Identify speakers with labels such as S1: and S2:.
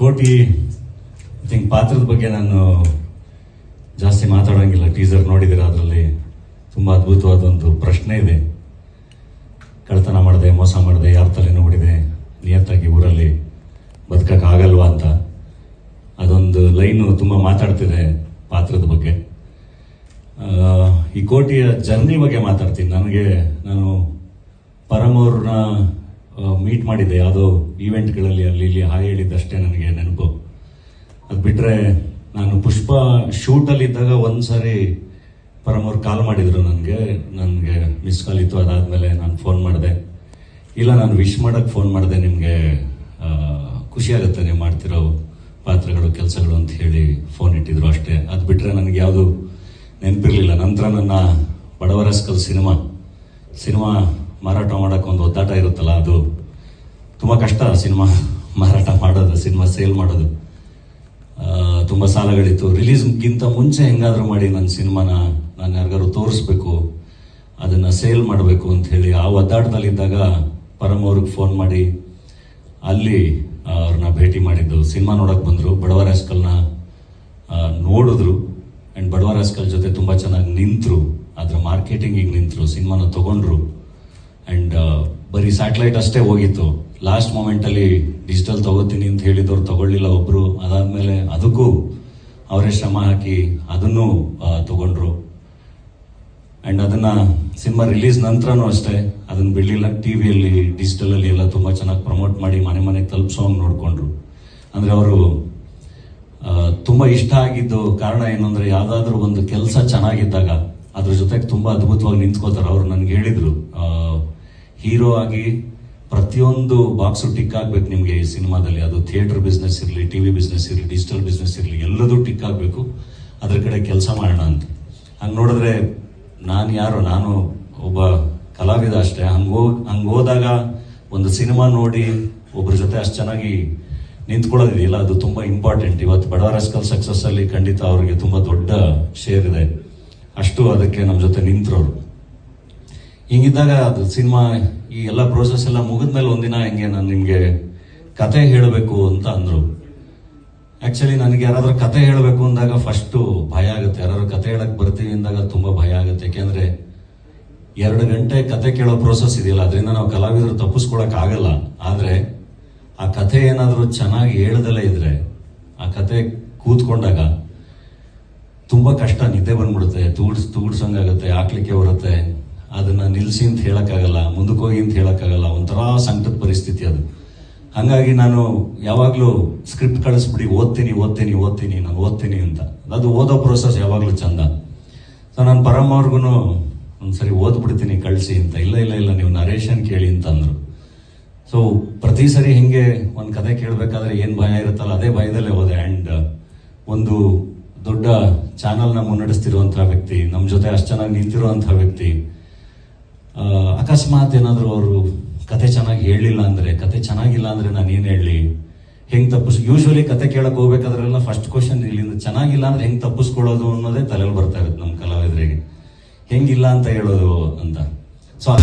S1: ಕೋಟಿ I think ಪಾತ್ರದ ಬಗ್ಗೆ ನಾನು ಜಾಸ್ತಿ ಮಾತಾಡೋಂಗಿಲ್ಲ. ಟೀಸರ್ ನೋಡಿದಿರ ಅದರಲ್ಲಿ ತುಂಬ ಅದ್ಭುತವಾದ ಒಂದು ಪ್ರಶ್ನೆ ಇದೆ. ಕಳ್ತನ ಮಾಡಿದೆ, ಮೋಸ ಮಾಡಿದೆ, ಯಾರ ತಲೆ ನೋಡಿದೆ, ನಿಯತ್ತಾಗಿ ಊರಲ್ಲಿ ಬದುಕೋಕ್ಕಾಗಲ್ವಾ ಅಂತ. ಅದೊಂದು ಲೈನು ತುಂಬ ಮಾತಾಡ್ತಿದೆ ಪಾತ್ರದ ಬಗ್ಗೆ. ಈ ಕೋಟಿಯ ಜರ್ನಿ ಬಗ್ಗೆ ಮಾತಾಡ್ತೀನಿ. ನನಗೆ, ನಾನು ಪರಮ್ ಅವ್ರನ್ನ ಮೀಟ್ ಮಾಡಿದ್ದೆ. ಯಾವುದೋ ಈವೆಂಟ್ಗಳಲ್ಲಿ ಅಲ್ಲಿ ಇಲ್ಲಿ ಹಾಯ್ ಹೇಳಿದ್ದಷ್ಟೇ ನನಗೆ ನೆನಪು. ಅದು ಬಿಟ್ಟರೆ ನಾನು ಪುಷ್ಪ ಶೂಟಲ್ಲಿದ್ದಾಗ ಒಂದು ಸಾರಿ ಪರಮವ್ರು ಕಾಲ್ ಮಾಡಿದರು ನನಗೆ. ನನಗೆ ಮಿಸ್ ಕಾಲ್ ಇತ್ತು. ಅದಾದಮೇಲೆ ನಾನು ಫೋನ್ ಮಾಡಿದೆ. ಇಲ್ಲ, ನಾನು ವಿಶ್ ಮಾಡೋಕ್ಕೆ ಫೋನ್ ಮಾಡಿದೆ. ನಿಮಗೆ ಖುಷಿಯಾಗುತ್ತೆ ನೀವು ಮಾಡ್ತಿರೋ ಪಾತ್ರಗಳು, ಕೆಲಸಗಳು ಅಂತ ಹೇಳಿ ಫೋನ್ ಇಟ್ಟಿದ್ರು ಅಷ್ಟೇ. ಅದು ಬಿಟ್ಟರೆ ನನಗೆ ಯಾವುದು ನೆನಪಿರಲಿಲ್ಲ. ನಂತರ ನನ್ನ ಬಡವರಸ್ಕಲ್ ಸಿನಿಮಾ ಸಿನಿಮಾ ಮಾರಾಟ ಮಾಡೋಕೆ ಒಂದು ಒದ್ದಾಟ ಇರುತ್ತಲ್ಲ, ಅದು ತುಂಬ ಕಷ್ಟ ಸಿನಿಮಾ ಮಾರಾಟ ಮಾಡೋದು, ಸಿನಿಮಾ ಸೇಲ್ ಮಾಡೋದು. ತುಂಬ ಸಾಲಗಳಿತ್ತು. ರಿಲೀಸ್ಗಿಂತ ಮುಂಚೆ ಹೆಂಗಾದ್ರೂ ಮಾಡಿ ನನ್ನ ಸಿನಿಮಾನ ನಾನು ಯಾರಿಗಾದ್ರು ತೋರಿಸ್ಬೇಕು, ಅದನ್ನು ಸೇಲ್ ಮಾಡಬೇಕು ಅಂತ ಹೇಳಿ ಆ ಒದ್ದಾಟದಲ್ಲಿದ್ದಾಗ ಪರಮ್ ಅವ್ರಿಗೆ ಫೋನ್ ಮಾಡಿ, ಅಲ್ಲಿ ಅವ್ರನ್ನ ಭೇಟಿ ಮಾಡಿದ್ದು. ಸಿನಿಮಾ ನೋಡೋಕೆ ಬಂದರು. ಬಡವರ ಹಾಸ್ಕಲ್ನ ನೋಡಿದ್ರು. ಆ್ಯಂಡ್ ಬಡವರ ಹಾಸ್ಕಲ್ ಜೊತೆ ತುಂಬ ಚೆನ್ನಾಗಿ ನಿಂತರು. ಅದರ ಮಾರ್ಕೆಟಿಂಗಿಗೆ ನಿಂತರು. ಸಿನಿಮಾನ ತಗೊಂಡ್ರು. ಆ್ಯಂಡ್ ಬರೀ ಸ್ಯಾಟಲೈಟ್ ಅಷ್ಟೇ ಹೋಗಿತ್ತು. ಲಾಸ್ಟ್ ಮೂಮೆಂಟಲ್ಲಿ ಡಿಜಿಟಲ್ ತಗೋತೀನಿ ಅಂತ ಹೇಳಿದವ್ರು ತಗೊಳ್ಳಿಲ್ಲ ಒಬ್ರು. ಅದಾದ್ಮೇಲೆ ಅದಕ್ಕೂ ಅವರೇ ಶ್ರಮ ಹಾಕಿ ಅದನ್ನು ತಗೊಂಡ್ರು. ಆ್ಯಂಡ್ ಅದನ್ನ ಸಿನಿಮಾ ರಿಲೀಸ್ ನಂತರನೂ ಅಷ್ಟೇ, ಅದನ್ನ ಬಿಡಲಿಲ್ಲ. ಟಿ ವಿಯಲ್ಲಿ ಡಿಜಿಟಲಲ್ಲಿ ಎಲ್ಲ ತುಂಬ ಚೆನ್ನಾಗಿ ಪ್ರಮೋಟ್ ಮಾಡಿ ಮನೆ ಮನೆಗೆ ತಲುಪಿಸೋಂಗೆ ನೋಡಿಕೊಂಡ್ರು. ಅಂದರೆ ಅವರು ತುಂಬ ಇಷ್ಟ ಆಗಿದ್ದು ಕಾರಣ ಏನು ಅಂದರೆ ಯಾವುದಾದ್ರೂ ಒಂದು ಕೆಲಸ ಚೆನ್ನಾಗಿದ್ದಾಗ ಅದ್ರ ಜೊತೆಗೆ ತುಂಬ ಅದ್ಭುತವಾಗಿ ನಿಂತ್ಕೋತಾರೆ. ಅವರು ನನಗೆ ಹೇಳಿದರು. ಹೀರೋ ಆಗಿ ಪ್ರತಿಯೊಂದು ಬಾಕ್ಸು ಟಿಕ್ ಆಗ್ಬೇಕು ನಿಮಗೆ ಈ ಸಿನಿಮಾದಲ್ಲಿ. ಅದು ಥಿಯೇಟರ್ ಬಿಸ್ನೆಸ್ ಇರಲಿ, ಟಿ ವಿ ಬಿಸ್ನೆಸ್ ಇರಲಿ, ಡಿಜಿಟಲ್ ಬಿಸ್ನೆಸ್ ಇರಲಿ, ಎಲ್ಲದೂ ಟಿಕ್ ಆಗಬೇಕು. ಅದ್ರ ಕಡೆ ಕೆಲಸ ಮಾಡೋಣ ಅಂತ. ಹಂಗೆ ನೋಡಿದ್ರೆ ನಾನು ಯಾರು? ನಾನು ಒಬ್ಬ ಕಲಾವಿದ ಅಷ್ಟೇ. ಹಂಗೋ ಹೋಗ್ ಹೋದಾಗ ಒಂದು ಸಿನಿಮಾ ನೋಡಿ ಒಬ್ಬರ ಜೊತೆ ಅಷ್ಟು ಚೆನ್ನಾಗಿ ನಿಂತ್ಕೊಳ್ಳೋದಿದೆಯಲ್ಲ, ಅದು ತುಂಬ ಇಂಪಾರ್ಟೆಂಟ್ ಇವತ್ತು ಬಡವರಸ್ಕಲ್ ಸಕ್ಸಸ್ ಅಲ್ಲಿ ಖಂಡಿತ ಅವರಿಗೆ ತುಂಬ ದೊಡ್ಡ ಶೇರ್ ಇದೆ. ಅಷ್ಟು ಅದಕ್ಕೆ ನಮ್ಮ ಜೊತೆ ನಿಂತರವ್ರು ಹಿಂಗಿದ್ದಾಗ ಅದು ಸಿನಿಮಾ, ಈ ಎಲ್ಲ ಪ್ರೋಸೆಸ್ ಎಲ್ಲ ಮುಗಿದ್ಮೇಲೆ ಒಂದಿನ ಹಿಂಗೆ ನಾನು ನಿಮಗೆ ಕತೆ ಹೇಳಬೇಕು ಅಂತ ಅಂದರು. ಆ್ಯಕ್ಚುಲಿ ನನಗೆ ಯಾರಾದರೂ ಕತೆ ಹೇಳಬೇಕು ಅಂದಾಗ ಫಸ್ಟು ಭಯ ಆಗುತ್ತೆ. ಯಾರಾದರೂ ಕತೆ ಹೇಳಕ್ಕೆ ಬರ್ತೀವಿ ಅಂದಾಗ ತುಂಬ ಭಯ ಆಗುತ್ತೆ. ಯಾಕೆಂದ್ರೆ ಎರಡು ಗಂಟೆ ಕತೆ ಕೇಳೋ ಪ್ರೋಸೆಸ್ ಇದೆಯಲ್ಲ, ಅದರಿಂದ ನಾವು ಕಲಾವಿದರು ತಪ್ಪಿಸ್ಕೊಳಕ್ ಆಗಲ್ಲ. ಆದ್ರೆ ಆ ಕತೆ ಏನಾದರೂ ಚೆನ್ನಾಗಿ ಹೇಳ್ದಲೇ ಇದ್ರೆ, ಆ ಕತೆ ಕೂತ್ಕೊಂಡಾಗ ತುಂಬಾ ಕಷ್ಟ, ನಿದ್ದೆ ಬಂದ್ಬಿಡುತ್ತೆ. ತೂಡ್ಸ್ ತೂಡ್ಸಂಗಾಗುತ್ತೆ ಹಾಕ್ಲಿಕ್ಕೆ ಬರುತ್ತೆ. ಅದನ್ನ ನಿಲ್ಲಿಸಿ ಅಂತ ಹೇಳೋಕ್ಕಾಗಲ್ಲ, ಮುಂದಕ್ಕೆ ಹೋಗಿ ಅಂತ ಹೇಳೋಕ್ಕಾಗಲ್ಲ, ಒಂಥರ ಸಂಕಟದ ಪರಿಸ್ಥಿತಿ ಅದು. ಹಾಗಾಗಿ ನಾನು ಯಾವಾಗಲೂ ಸ್ಕ್ರಿಪ್ಟ್ ಕಳಿಸ್ಬಿಡಿ, ಓದ್ತೀನಿ ಓದ್ತೀನಿ ಓದ್ತೀನಿ, ನಾನು ಓದ್ತೀನಿ ಅಂತ. ಅದು ಓದೋ ಪ್ರೋಸೆಸ್ ಯಾವಾಗಲೂ ಚಂದ. ಸೊ ನಾನು ಪರಮ್ ಅವ್ರಿಗೂ ಒಂದ್ಸರಿ ಓದ್ಬಿಡ್ತೀನಿ, ಕಳಿಸಿ ಅಂತ. ಇಲ್ಲ ಇಲ್ಲ ಇಲ್ಲ, ನೀವು ನರೇಶನ್ ಕೇಳಿ ಅಂತ ಅಂದರು ಸೊ ಪ್ರತಿ ಸರಿ ಹಿಂಗೆ ಒಂದು ಕತೆ ಕೇಳಬೇಕಾದ್ರೆ ಏನು ಭಯ ಇರುತ್ತಲ್ಲ, ಅದೇ ಭಯದಲ್ಲೇ ಹೋದೆ. ಆ್ಯಂಡ್ ಒಂದು ದೊಡ್ಡ ಚಾನಲ್ನ ಮುನ್ನಡೆಸ್ತಿರುವಂಥ ವ್ಯಕ್ತಿ ನಮ್ಮ ಜೊತೆ ಅಷ್ಟು ಚೆನ್ನಾಗಿ ನಿಂತಿರುವಂತಹ ವ್ಯಕ್ತಿ ಅಕಸ್ಮಾತ್ ಏನಾದರೂ ಅವರು ಕತೆ ಚೆನ್ನಾಗಿ ಹೇಳಲಿಲ್ಲ ಅಂದ್ರೆ, ಕತೆ ಚೆನ್ನಾಗಿಲ್ಲ ಅಂದ್ರೆ ನಾನು ಏನು ಹೇಳಲಿ ಹೆಂಗ್ ತಪ್ಪಿಸ್? ಯೂಶ್ವಲಿ ಕತೆ ಕೇಳಕ್ಕೆ ಹೋಗ್ಬೇಕಾದ್ರೆಲ್ಲ ಫಸ್ಟ್ ಕ್ವಶನ್ ಇಲ್ಲಿಂದ ಚೆನ್ನಾಗಿಲ್ಲ ಅಂದ್ರೆ ಹೆಂಗ್ ತಪ್ಪಿಸ್ಕೊಳ್ಳೋದು ಅನ್ನೋದೇ ತಲೆಯಲ್ಲಿ ಬರ್ತಾ ಇರುತ್ತೆ ನಮ್ಮ ಕಲಾವಿದರಿಗೆ. ಹೆಂಗಿಲ್ಲ ಅಂತ ಹೇಳೋದು ಅಂತ. ಸೊ